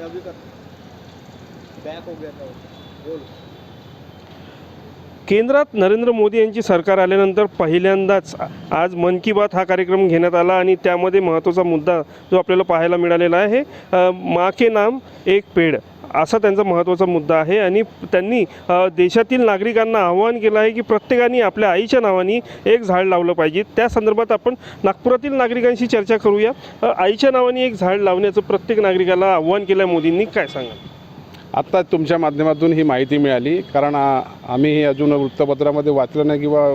मैं अभी कर बैक हो गया था। बोल। केंद्रात नरेंद्र मोदी यांची सरकार आल्यानंतर पहिल्यांदाच आज मन की बात हा कार्यक्रम घेण्यात आला आणि त्यामध्ये महत्त्वाचा मुद्दा जो आपल्याला पाहायला मिळालेला आहे माके नाम एक पेड. असा त्यांचा महत्त्वाचा मुद्दा आहे आणि त्यांनी देशातील नागरिकांना आवाहन केलं आहे की प्रत्येकाने आपल्या आईच्या नावाने एक झाड लावलं पाहिजे. त्या संदर्भात आपण नागपुरातील नागरिकांशी चर्चा करूया. आईच्या नावाने एक झाड लावण्याचं प्रत्येक नागरिकाला आव्हान केलं आहे मोदींनी काय सांगा आत्ता तुमच्या माध्यमातून ही माहिती मिळाली कारण आम्ही हे अजून वृत्तपत्रामध्ये वाचलं नाही किंवा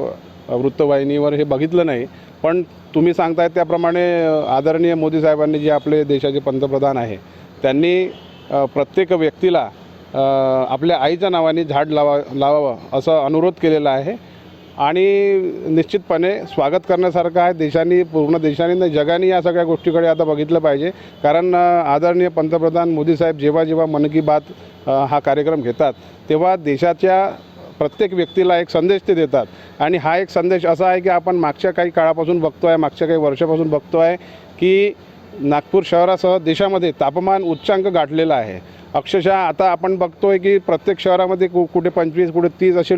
वृत्तवाहिनीवर हे बघितलं नाही. पण तुम्ही सांगताय त्याप्रमाणे आदरणीय मोदी साहेबांनी जे आपले देशाचे पंतप्रधान आहे त्यांनी प्रत्येक व्यक्तीला आपल्या आईच्या नावाने झाड लावा लावावं असं अनुरोध केलेला आहे. आणि निश्चितपणे स्वागत करण्यासारखं आहे देशाने पूर्ण देशाने नाही जगाने या सगळ्या गोष्टीकडे आता बघितलं पाहिजे. कारण आदरणीय पंतप्रधान मोदी साहेब जेव्हा जेव्हा मन की बात हा कार्यक्रम घेतात तेव्हा देशाच्या प्रत्येक व्यक्तीला एक संदेश ते देतात. आणि हा एक संदेश असा आहे की आपण मागच्या काही काळापासून बघतो आहे मागच्या काही वर्षापासून बघतो आहे की नागपूर शहरासह देशामध्ये तापमान उच्चांक गाठलेला आहे. अक्षरशः आता आपण बघतोय की प्रत्येक शहरामध्ये कु कुठे पंचवीस कुठे तीस असे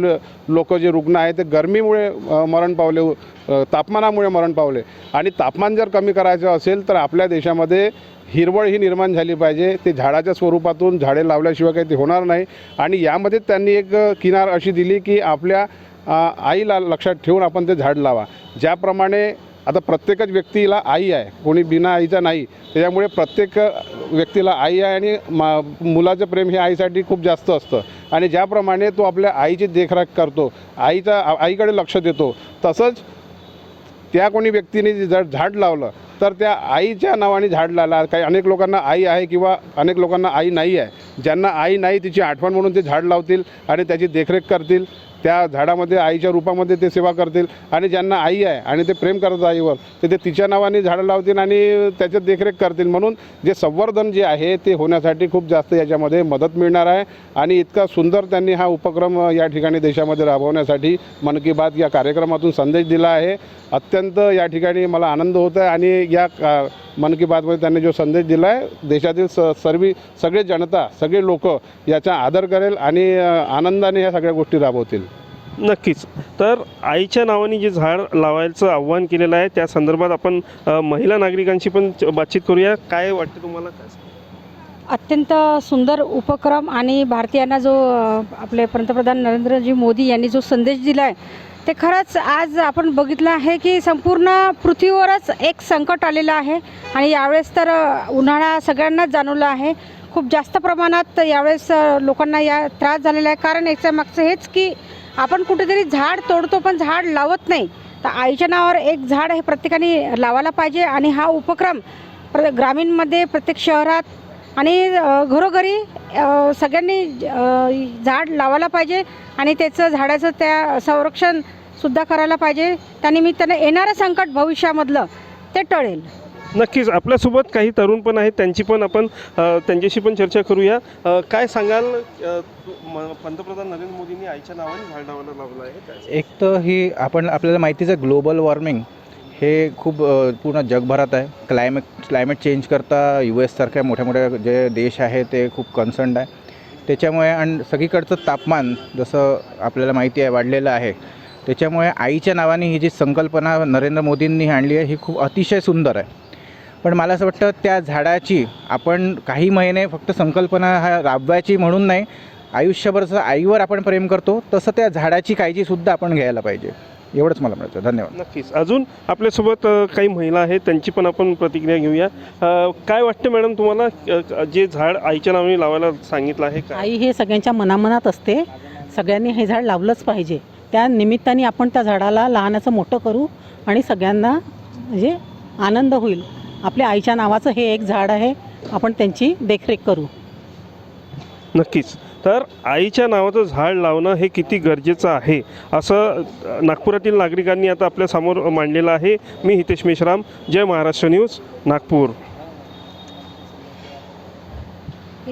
लोक जे रुग्ण आहेत ते गरमीमुळे मरण पावले तापमानामुळे मरण पावले. आणि तापमान जर कमी करायचं असेल तर आपल्या देशामध्ये हिरवळ ही निर्माण झाली पाहिजे. ते झाडाच्या स्वरूपातून झाडे लावल्याशिवाय काही ते होणार नाही. आणि यामध्ये त्यांनी एक किनार अशी दिली की आपल्या आईला लक्षात ठेवून आपण ते झाड लावा. ज्याप्रमाणे आता प्रत्येकच व्यक्तीला आई आहे. कोणी बिना आईचा नाही. त्याच्यामुळे प्रत्येक व्यक्तीला आई आहे आणि मा मुलाचं प्रेम हे आईसाठी खूप जास्त असतं. आणि ज्याप्रमाणे तो आपल्या आईची देखरेख करतो आईचा आईकडे लक्ष देतो तसंच त्या कोणी व्यक्तीने जर झाड लावलं तर त्या आईच्या नावाने झाड लावला काही अनेक लोकांना आई आहे किंवा अनेक लोकांना आई नाही आहे. ज्यांना आई नाही तिची आठवण म्हणून ते झाड लावतील आणि त्याची देखरेख करतील. त्या झाडामध्ये आईच्या रूपामध्ये ते सेवा करतील. आणि ज्यांना आई आहे आणि ते प्रेम करत आईवर तर ते तिच्या नावाने झाडं लावतील आणि त्याच्यात देखरेख करतील. म्हणून जे संवर्धन जे आहे ते होण्यासाठी खूप जास्त याच्यामध्ये मदत मिळणार आहे. आणि इतका सुंदर त्यांनी हा उपक्रम या ठिकाणी देशामध्ये राबवण्यासाठी मन की बात या कार्यक्रमातून संदेश दिला आहे. अत्यंत या ठिकाणी मला आनंद होत आहे आणि या का मन की बातमध्ये त्यांनी जो संदेश दिला आहे देशातील स सर्व सगळे जनता सगळे लोक याचा आदर करेल आणि आनंदाने ह्या सगळ्या गोष्टी राबवतील. नक्कीच. तर आईच्या नावाने जे झाड लावायचं आव्हान केलेलं आहे त्या संदर्भात आपण महिला नागरिकांशी पण बातचीत करूया. काय वाटतं तुम्हाला? काय? अत्यंत सुंदर उपक्रम आणि भारतीयांना जो आपले पंतप्रधान नरेंद्रजी मोदी यांनी जो संदेश दिला आहे ते खरंच आज आपण बघितलं आहे की संपूर्ण पृथ्वीवरच एक संकट आलेलं आहे. आणि यावेळेस तर उन्हाळा सगळ्यांनाच जाणवला आहे. खूप जास्त प्रमाणात यावेळेस लोकांना या त्रास झालेला आहे. कारण याच्या मागचं हेच की आपण कुठेतरी झाड तोडतो पण झाड लावत नाही. तर आईच्या नावावर एक झाड हे प्रत्येकाने लावायला पाहिजे. आणि हा उपक्रम प्र ग्रामीणमध्ये प्रत्येक शहरात आणि घरोघरी सगळ्यांनी झाड लावायला पाहिजे. आणि त्याचं झाडाचं त्या संरक्षण सुद्धा करायला पाहिजे. त्यानिमित्तानं येणारं संकट भविष्यामधलं ते टळेल. नक्कीच आपल्यासोबत काही तरुण पण आहेत त्यांची पण आपण त्यांच्याशी पण चर्चा करूया. काय सांगाल? म- पंतप्रधान नरेंद्र मोदींनी आईच्या नावाने झाड लावायला लावलं आहे. एक तर ही आपण आपल्याला माहितीच आहे ग्लोबल वॉर्मिंग हे खूप पूर्ण जगभरात आहे. क्लायमेट क्लायमेट चेंज करता यू एससारख्या मोठ्या मोठ्या जे देश आहे ते खूप कन्सर्न्ड आहे. त्याच्यामुळे आणि सगळीकडचं तापमान जसं आपल्याला माहिती आहे वाढलेलं आहे. त्याच्यामुळे आईच्या नावाने ही जी संकल्पना नरेंद्र मोदींनी आणली आहे ही खूप अतिशय सुंदर आहे. पण मला असं वाटतं त्या झाडाची आपण काही महिने फक्त संकल्पना हा राबवायची म्हणून नाही आयुष्यभर जसं आईवर आपण प्रेम करतो तसं त्या झाडाची काळजीसुद्धा आपण घ्यायला पाहिजे. एवढंच मला म्हणायचं धन्यवाद. नक्कीच. अजून आपल्यासोबत काही महिला आहेत त्यांची पण आपण प्रतिक्रिया घेऊया. काय वाटतं मॅडम तुम्हाला जे झाड आईच्या नावाने लावायला सांगितलं आहे काय? आई हे सगळ्यांच्या मनामनात असते. सगळ्यांनी हे झाड लावलंच पाहिजे. त्या निमित्ताने आपण त्या झाडाला लहानाचं मोठं करू आणि सगळ्यांना म्हणजे आनंद होईल. आपल्या आईच्या नावाचं हे एक झाड आहे आपण त्यांची देखरेख करू. नक्कीच. तर आईच्या नावाचं झाड लावणं हे किती गरजेचं आहे असं नागपुरातील नागरिकांनी आता आपल्यासमोर मांडलेलं आहे. मी हितेश मेश्राम जय महाराष्ट्र न्यूज नागपूर.